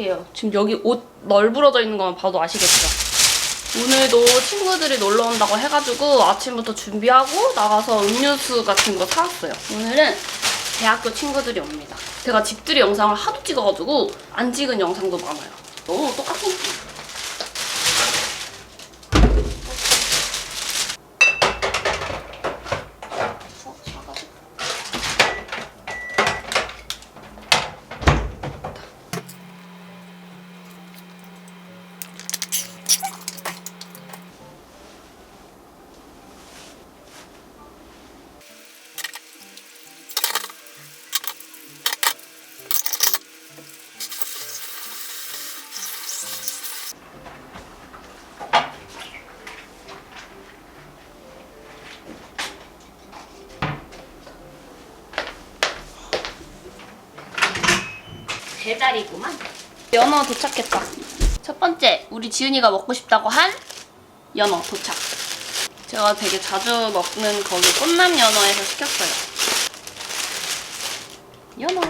토요일이에요. 지금 여기 옷 널브러져 있는 것만 봐도 아시겠죠? 오늘도 친구들이 놀러 온다고 해가지고 아침부터 준비하고 나가서 음료수 같은 거 사왔어요. 오늘은 대학교 친구들이 옵니다. 제가 집들이 영상을 하도 찍어가지고 안 찍은 영상도 많아요. 너무 똑같은 제자리구만. 연어 도착했다. 첫 번째, 우리 지은이가 먹고 싶다고 한 연어 도착. 제가 되게 자주 먹는 거기 꽃남 연어에서 시켰어요. 연어.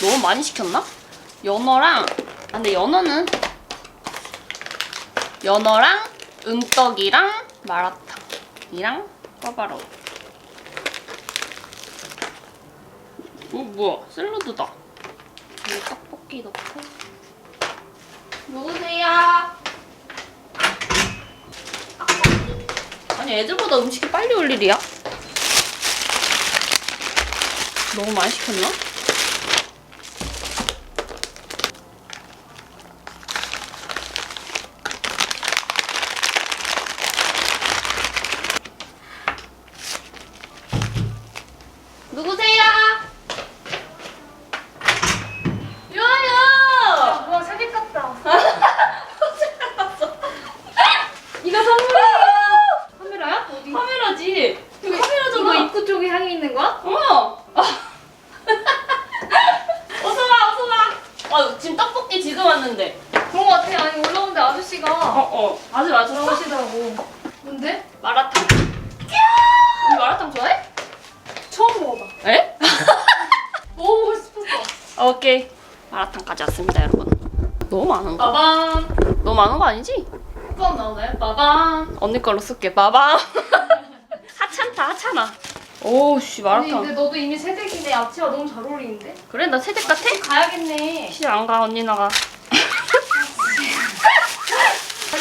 너무 많이 시켰나? 연어랑, 아, 근데 연어는 연어랑 은떡이랑 마라탕이랑 꿔바로우. 어, 뭐야? 샐러드다. 여기 떡볶이 넣고. 누구세요? 아니 애들보다 음식이 빨리 올 일이야? 너무 많이 시켰나? 누구세요? 유아야! 우와 새벽 같다. 이거 선물이에요. 카메라야? 어디? 카메라지. 이거 이거 카메라잖아. 입구 쪽에 향이 있는 거야? 어. 어서 와, 어서 와. 아, 지금 왔는데. 그런 거 같아. 아니 올라오는데 아저씨가 어, 어. 아주 맞아. 들어가시더라고. 뭔데? 마라탕. 언니 마라탕 좋아해? 처음 먹어봐. 에? 먹어보고 싶었어. 오케이. 마라탕까지 왔습니다, 여러분. 너무 많은 거. 빠밤. 너무 많은 거 아니지? 처음 나오나요? 빠밤. 언니 걸로 쓸게. 봐봐. 하찮다, 하찮아. 오우씨, 아니 마라탕. 근데 너도 이미 새댁인데 야채가 너무 잘 어울리는데? 그래, 나 세대 같아? 가야겠네. 실안 가, 언니 나가.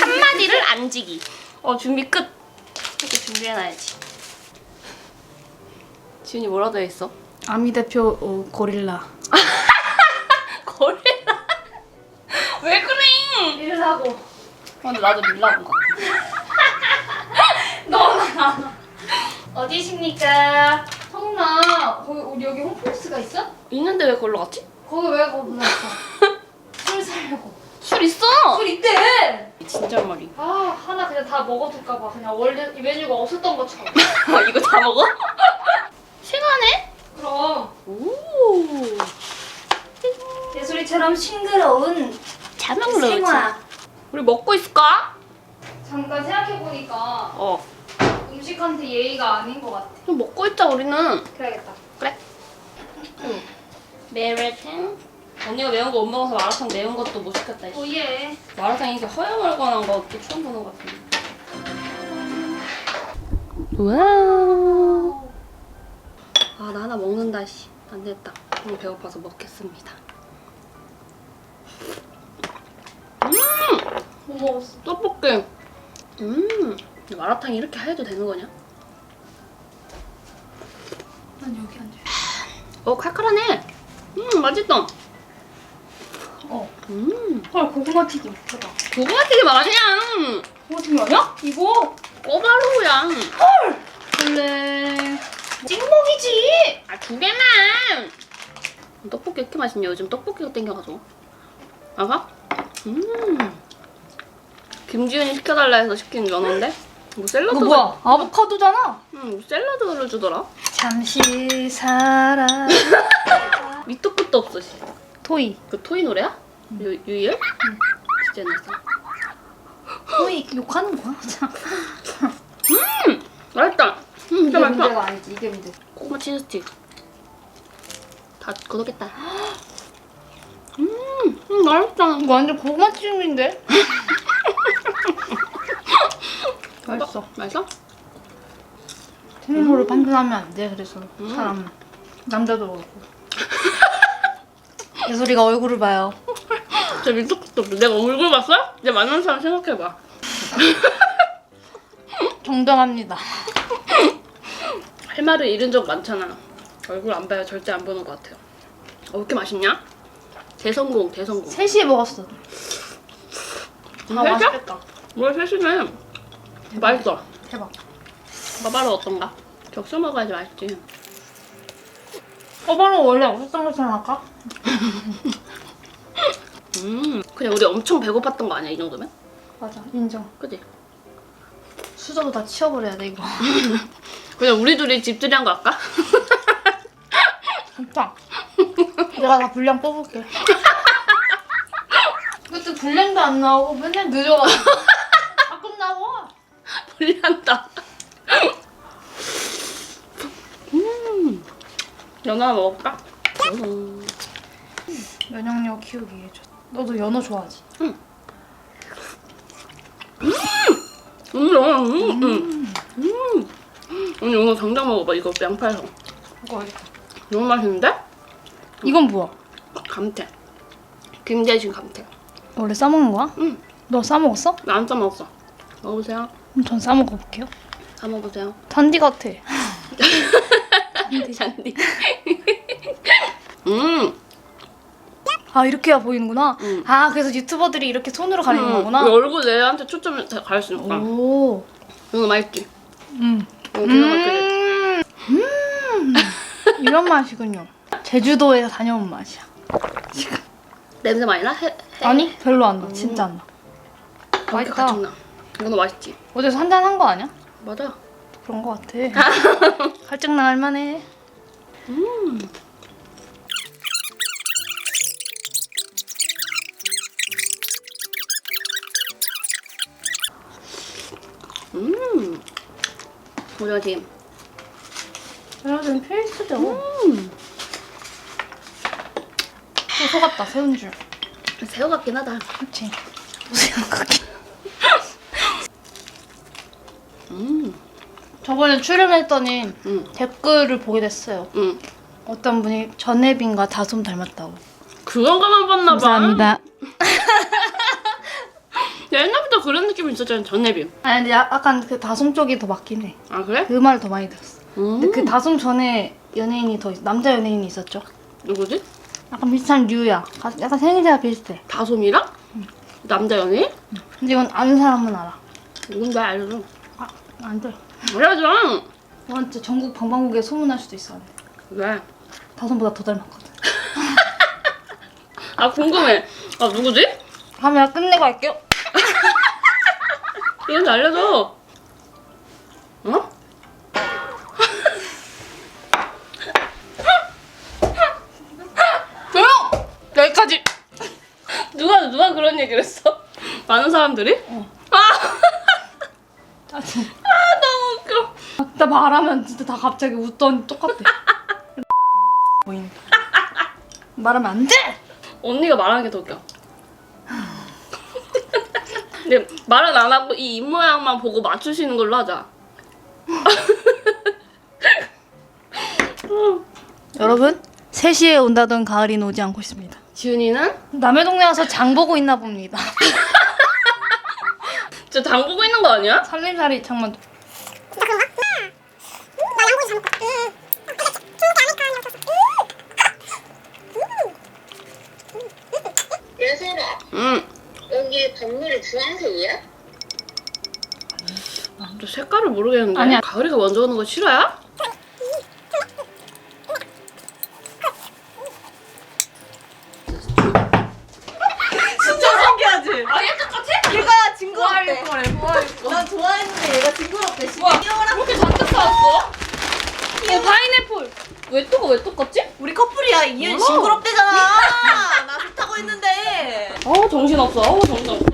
한마디를 안 지기. 어, 준비 끝. 이렇게 준비해놔야지. 지훈이 뭐라 되어 있어? 아미 대표 어, 고릴라. 거래라. 왜 그래? 일하고. 어, 근데 나도 밀라본 거. 너나. 어디십니까? 성나. 거기 우리 여기 홈플러스가 있어? 있는데 왜 거기로 갔지? 거기 왜 거기 갔어? 술 사려고. 술 있어. 술 있대. 진짜 말이. 아 하나 그냥 다 먹어둘까 봐 그냥 원래 이 메뉴가 없었던 것처럼 아, 이거 다 먹어? 시간에? 그럼 오. 예술이처럼 싱그러운 자명로. 생화 우리 먹고 있을까? 잠깐 생각해 보니까 어. 음식한테 예의가 아닌 것 같아 좀 먹고 있자 우리는. 그래야겠다 그래. 메레탕. 언니가 매운 거 못 먹어서 마라탕 매운 것도 못 시켰다. 이씨. 오예 마라탕 이렇게 허여멀건한 것도 처음 보는 것 같은데. 와. 아, 나 하나 먹는다, 씨. 안 됐다. 너무 배고파서 먹겠습니다. 음! 뭐 먹었어? 떡볶이. 음! 마라탕 이렇게 해도 되는 거냐? 난 여기 앉아 어, 칼칼하네. 음, 맛있다. 어. 음. 헐 고구마 튀김 대박 고구마 튀김 아니야. 고구마 튀김 아니야? 이거 꼬바로우야. 원래 찍먹이지 아, 두 개만! 떡볶이 이렇게 맛있냐? 요즘 떡볶이가 땡겨가지고. 아가? 음. 김지윤이 시켜달라 해서 시킨 연어인데? 뭐 샐러드. 이거 뭐야 아보카도잖아 응, 뭐 샐러드를 주더라. 잠시 살아 밑도 끝도 없어, 씨. 토이 그 토이 노래야? 유, 유일? 응. 진짜 옛날 토이 욕하는 거야? 참. 맛있다. 음, 진짜 이게 맛있다. 문제가 아니지 이게 문제 고구마 치즈 스틱. 다 굳었겠다. 음, 음, 맛있다. 이거 완전 고구마 찜인데? 맛있어. 맛있어? 트림으로 판단하면 안 돼. 그래서 사람 남자도 그렇고. 예솔이가 얼굴을 봐요. 진짜 미쳤겠다. 내가 얼굴 봤어? 이제 만난 사람 생각해봐. 정정합니다. 할 말을 잃은 적 많잖아. 얼굴 안 봐야 절대 안 보는 것 같아요. 어, 왜 이렇게 맛있냐? 대성공, 대성공. 3시에 먹었어. 아, 진짜? 맛있겠다. 뭘 셋이네. 맛있어. 대박. 바바로 어떤가? 적셔 먹어야지 맛있지. 허바로 원래 없었던 것처럼 할까? 음, 그냥 우리 엄청 배고팠던 거 아니야, 이 정도면? 맞아. 인정. 그지? 수저도 다 치워버려야 돼, 이거. 그냥 우리 둘이 집들이 한 거 할까? 진짜. 내가 다 분량 뽑을게. 그때 분량도 안 나오고 맨날 늦어가지고. 다 끝나고. 불리한다. 음, 연어 먹을까? 음. 면역력 키우기 위해 좋 너도 연어 좋아하지? 음, 연어, 음, 음. 음. 언니 연어 당장 먹어봐, 이거 양파에서. 먹어야겠다. 너무 맛있는데? 이건 뭐야? 감태. 김 대신 감태. 원래 싸먹는 거야? 응. 너 싸먹었어? 나 안 싸먹었어. 먹어보세요. 그럼 전 싸먹어볼게요. 싸먹어보세요. 단디 같아. 잔디. 음. 아 이렇게 해야 보이는구나. 응. 아 그래서 유튜버들이 이렇게 손으로 가리는 거구나. 이 얼굴 내한테 초점을 다 가렸으니까. 오. 이거 맛있지? 음. 이거 기가 막히지? 음. 음. 이런 맛이군요. 제주도에 다녀온 맛이야. 냄새 많이 나? 해, 해. 아니 별로 안 나. 진짜 안 나. 맛있다. 맛있다. 가증나. 이거는 맛있지? 어제서 한잔 한 거 아니야? 맞아. 그런 거 같아. 갈증 나 할 만해. 음. 음. 튀김. 여러분 필수죠. 음. 또 속았다 새운 줄. 새우 같긴 하다. 그렇지. 새우 같긴. 음. 저번에 출연했더니 음. 댓글을 보게 됐어요. 음. 어떤 분이 전혜빈과 다솜 닮았다고. 그런 거만 봤나 봐. 감사합니다. 옛날부터 그런 느낌이 있었잖아, 전내빔. 아니 근데 야- 약간 그 다솜 쪽이 더 맞긴 해. 아, 그래? 그 말을 더 많이 들었어. 음. 근데 그 다솜 전에 연예인이 더 있- 남자 연예인이 있었죠. 누구지? 약간 비슷한 류야. 가- 약간 생일자가 비슷해. 다솜이랑? 남자 연예인? 근데 이건 아는 사람은 알아. 누군데 알려줘. 아, 안 돼. 알려줘. 이건 진짜 전국 방방곡에 소문날 수도 있어. 왜? 다솜보다 더 닮았거든. 아, 궁금해. 아, 누구지? 카메라 끝내고 할게요. 이건 알려줘. 어? 조용! 여기까지. 누가 누가 그런 얘기를 했어? 많은 사람들이? 아, 짜증. 아 너무 웃겨. 나 말하면 진짜 다 갑자기 웃더니 똑같아. 보인다. 말하면 안 돼! 언니가 말하는 게 더 웃겨. 말은 안 하고 이 입 모양만 보고 맞추시는 걸로 하자. 여러분, 3시에 온다던 가을이 오지 않고 있습니다. 지훈이는 남의 동네 와서 장 보고 있나 봅니다. 저 장 보고 있는 거 아니야? 살림살이 잠만. 예솔아, 응. 여기 건물이 주황색이야? 저 색깔을 모르겠는데. 아니야. 가을이가 먼저 오는 거 싫어요? 진짜 신기하지? 아, 얘 똑같이? 얘가 징그럽대. 난 좋아했는데 얘가 징그럽대. 와, 귀여워라. 그렇게 잔뜩 사왔어? 어, 파인애플. 왜 또, 왜 똑같지? 우리 커플이야. 얘 몰라. 징그럽대잖아. 나 좋다고 했는데. 어, 정신없어. 어, 정신없어.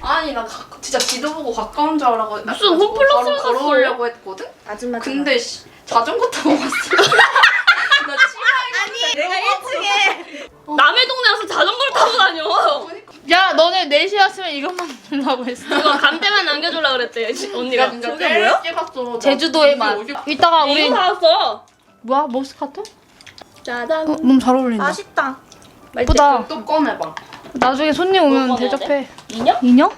아니 나 가, 진짜 지도 보고 가까운 줄 알아고 무슨 홈플러스를 바로 걸어오려고 했거든? 아줌마. 근데 씨, 자전거 타고 왔어 나 치마 아니 내가 1층에 남의 동네 와서 자전거를 타고 다녀. 4시였으면 이것만 주려고 했어. 이거 감대만 남겨주려 그랬대 언니가. 저게 뭐야? 깨봤어. 제주도의 맛. 이따가 우리 이거 나왔어. 뭐야 머스카토? 짜잔. 어, 너무 잘 어울린다. 맛있다. 예쁘다. 또 꺼내봐. 나중에 손님 오면 꺼내야 대접해. 인형? 인형?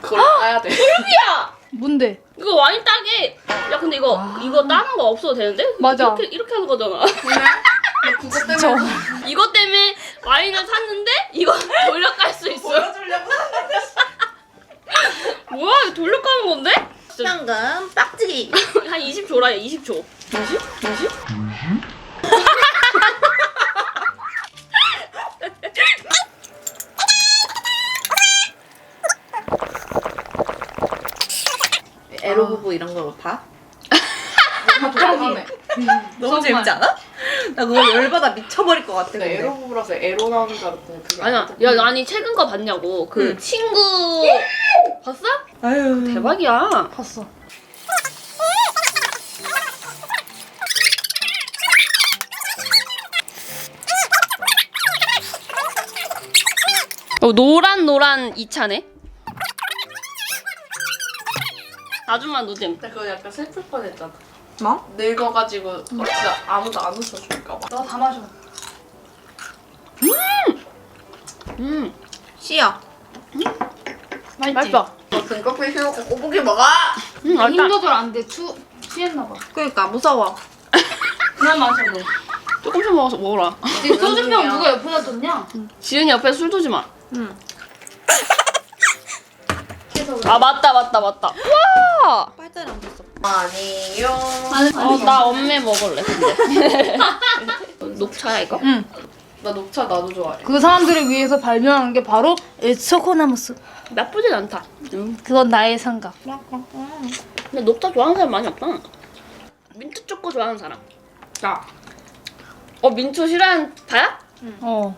그걸 따야 돼. 야 뭔데? 이거 와인 따게. 야 근데 이거 이거 따는 거 없어도 되는데? 맞아. 이렇게 이렇게 하는 거잖아. 그거 때문에 이것 때문에 와인을 샀는데 이거 돌려깔 수 있어. 보여주려고. 뭐야 이거 돌려까는 건데? 현금 빡지기. 한 20조라 해 20조. 20? 20? 에로 부부 이런 거 봐? 너무 재밌지 않아? 나 그거 열받아 미쳐버릴 것 같아. 근데 근데. 에로 부부라서 에로 나오는 줄 알았더니 그게 아니야. 야 아니 최근 거 봤냐고. 그 응. 친구 봤어? 아유. 대박이야. 봤어. 어, 노란 노란 이 차네. 아줌마 노잼. 근데 그거 약간 슬플 뻔했잖아. 뭐? 늙어가지고 어, 진짜 아무도 안 웃어줄까봐. 너 다 마셔. 음. 씨야. 맛있지? 맛있어. 너 등껍질 씌우고 꼬부기 먹어! 음, 맛있다. 힘 조절 안 돼. 추 취했나 봐. 그러니까 무서워. 그만 마셔 너. 조금씩 먹어서 먹어라. 이 소주병 누가 옆에다 뒀냐? 지은이 옆에 술 두지 마. 응. 아 맞다 맞다 맞다. 와. 빨대를 안 줬어. 아니요. 어, 나 엄매 먹을래. 근데. 녹차야 이거? 응. 나 녹차 나도 좋아해. 그 사람들을 위해서 발명한 게 바로 에스코나무스. 나쁘진 않다. 음. 그건 나의 생각. 근데 녹차 좋아하는 사람 많이 없다. 민트 초코 좋아하는 사람. 나. 어 민초 싫어하는 다야? 어.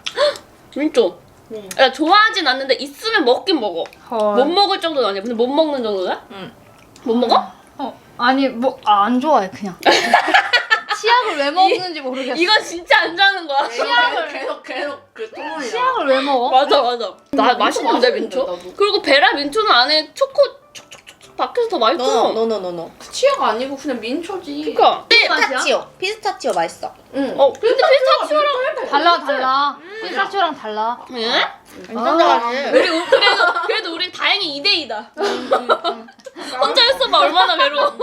민초. 응. 야 좋아하진 않는데 있으면 먹긴 먹어. 못 헐. 먹을 정도는 아니야. 근데 못 먹는 정도야? 응. 못 먹어? 어. 아니 뭐 안 좋아해 그냥. 치약을 왜 먹는지 모르겠어. 이건 진짜 안 자는 거야. 계속 계속 계속 그 똥물이야. 치약을 왜 먹어? 맞아 맞아. 나 맛있는데 맛있는데, 민초? 나도. 그리고 베라 민초는 안에 초코 박혀서 더 맛있어. 노노노노노. 치아가 아니고 그냥 민초지. 그니까. 피스타치오. 피스타치오 맛있어. 응. 어 근데 피스타치오랑 달라 달라. 피스타치오랑 달라. 예? 아, 우리 우- 그래도 그래도 우리 다행히 2대 2다. 혼자 했어봐 얼마나 외로워.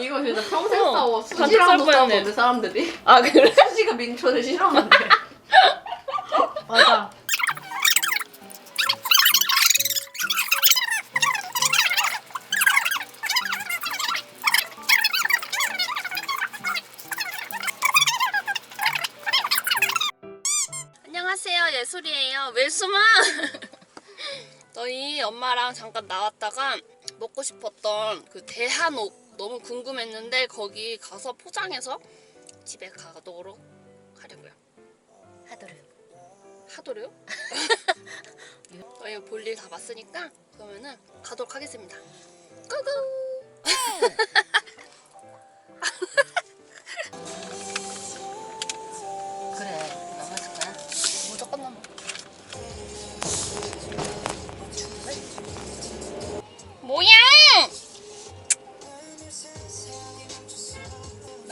이거 진짜 평생 어. 싸워. 수지랑도 뻔했네. 싸우거든 사람들이. 아 그래? 수지가 민초를 싫어하는데. 맞아. 잠깐 나왔다가 먹고 싶었던 그 대한옥 너무 궁금했는데 거기 가서 포장해서 집에 가도록 하려고요. 하도록. 하도록? 저희 볼일 다 봤으니까 그러면은 가도록 하겠습니다. 고고.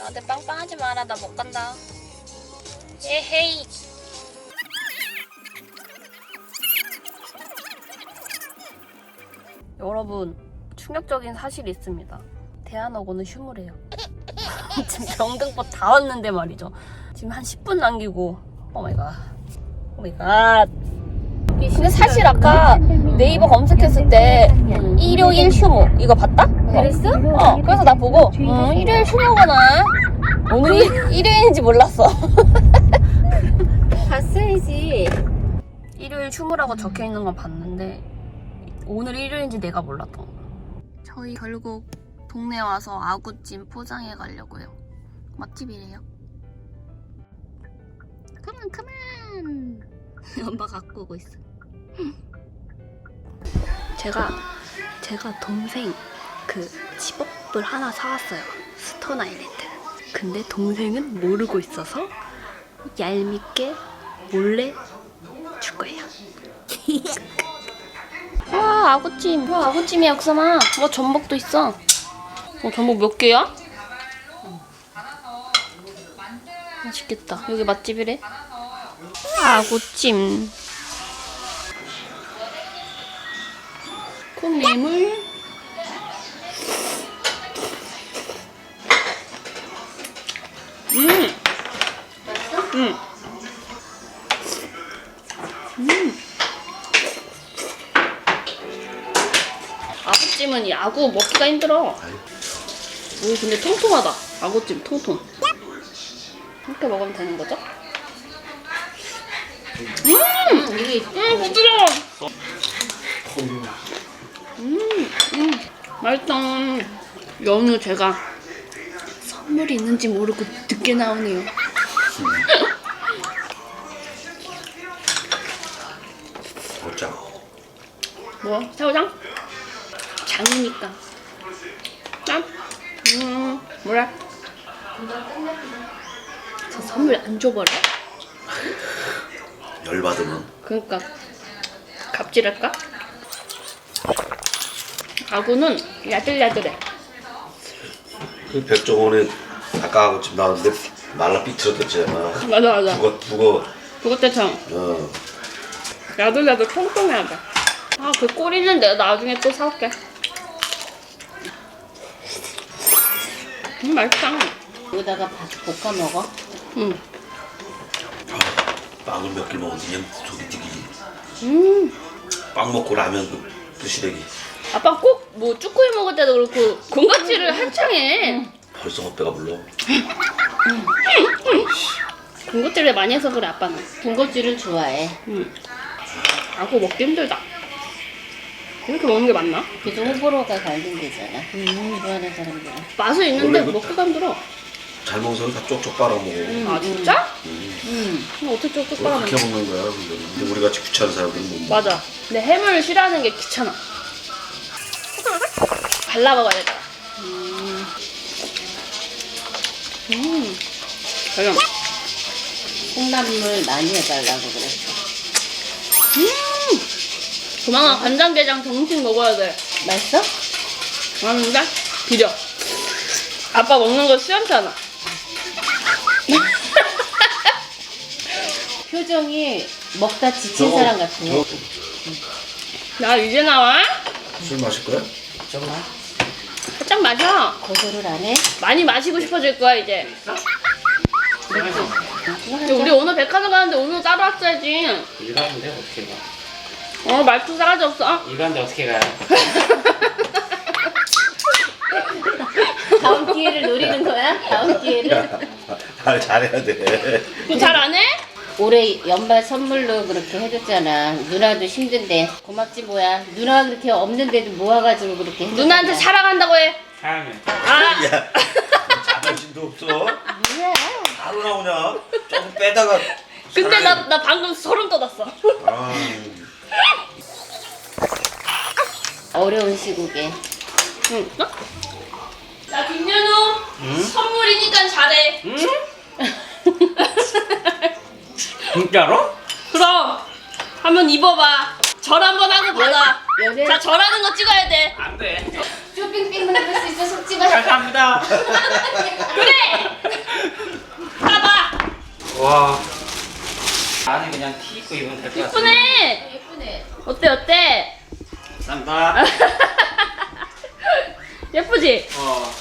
나한테 빵빵하지 마라. 나 못 간다. 에헤이. 여러분, 충격적인 사실이 있습니다. 대한어고는 휴무래요. 지금 경등법 다 왔는데 말이죠. 지금 한 10분 남기고, 오 마이 갓. 오 마이 갓. 근데 사실 아까 네이버 검색했을 때 일요일 휴무 이거 봤다? 그랬어? 어 그래서 나 보고 음, 일요일 휴무구나 오늘이 일요일인지 몰랐어 봤어야지. 일요일 휴무라고 적혀 있는 건 봤는데 오늘 일요일인지 내가 몰랐던 거 저희 결국 동네 와서 아구찜 포장해 가려고요 맛집이래요 그만 그만 엄마 갖고 오고 있어 제가 제가 동생 그 집업을 하나 사왔어요 스톤 아일랜드 근데 동생은 모르고 있어서 얄밉게 몰래 줄 거예요 와 아구찜. 와 아구찜이야 역삼아. 와 전복도 있어. 어 전복 몇 개야? 맛있겠다. 여기 맛집이래. 아구찜. 콩내물. 음. 음. 아구찜은 이 아구 먹기가 힘들어. 오 근데 통통하다. 아구찜 통통. 이렇게 먹으면 되는 거죠? 음, 이게 음 부드러워. 맛있다. 연우 제가 선물이 있는지 모르고 늦게 나오네요. 어짜 뭐 새우장? 장이니까. 짠. 음 뭐래? 저 선물 안 줘버려? 열받으면 그러니까 갑질할까? 아구는 야들야들해. 그 백종원의 아까 지금 나왔는데 말라 삐뚤어졌잖아 맞아 맞아. 북어 북어 그것 때처럼 어 야들야들 통통해야 돼. 아그 꼬리는 내가 나중에 또 사올게. 음 맛있다. 여기다가 밥 볶아 먹어. 음. 빵을 몇개 그냥 속이 튀기지 음. 빵 먹고 라면 그 부시래기 아빠 꼭 뭐 쭈꾸미 먹을 때도 그렇고 군것질을 한창 해. 벌써 헛배가 불러 군것질을 많이 해서 그래 아빠는. 군것질을 좋아해. 아구 먹기 힘들다. 이렇게 먹는 게 맞나? 그래서 호불호가 갈린대잖아. 좋아하는 사람들은. 맛은 있는데 원래 그- 먹기가 힘들어. 잘 먹는 사람 다 쪽쪽 빨아먹어 아 진짜? 음. 그럼 어떻게 쪽쪽 왜 빨아먹는 그렇게 먹는 거야 근데 근데 우리 같이 귀찮은 사람들은 못 먹어 맞아. 근데 해물 싫어하는 게 귀찮아. 발라 먹어야 되잖아. 음. 음. 그럼. 콩나물 많이 해달라고 그랬어. 음. 조만간 간장게장 정식 먹어야 돼. 맛있어? 아는데 비려. 아빠 먹는 거 시원찮아. 표정이 먹다 지친 사람 같아. 나 이제 나와? 술 마실 거야? 살 짝 마셔. 거절을 안 해? 많이 마시고 싶어질 거야 이제. 우리 오늘 백화점 가는데 오늘 따라왔어야지. 일하는데 어떻게 가? 어 말투 싸가지 없어. 일하는데 어떻게 가요? 다음 기회를 노리는 거야? 다음 기회를? 아, 잘해야 돼 그거 잘안 해? 올해 연말 선물로 그렇게 해줬잖아. 누나도 힘든데 고맙지 뭐야. 누나가 그렇게 없는데도 모아가지고 그렇게 해줬잖아. 누나한테 사랑한다고 해. 사랑해. 아. 야 자존심도 없어 뭐야? 바로 나오냐 조금 빼다가 근데 나. 나 방금 소름 돋았어. 아, 어려운 시국에. 응. 어? 자, 김연우. 선물이니까 잘해. 진짜로? 그럼. 한번 입어봐. 절 한번 하고 받아. 연애 자, 절하는 거 찍어야 돼. 안 돼. 쇼핑백만 입을 수 있어 속지 마. 감사합니다. 그래! 봐봐. 와. 안에 그냥 티 입고 입으면 될 것 같아. 예쁘네. 예쁘네. 어때, 어때? 감사합니다. 예쁘지? 어.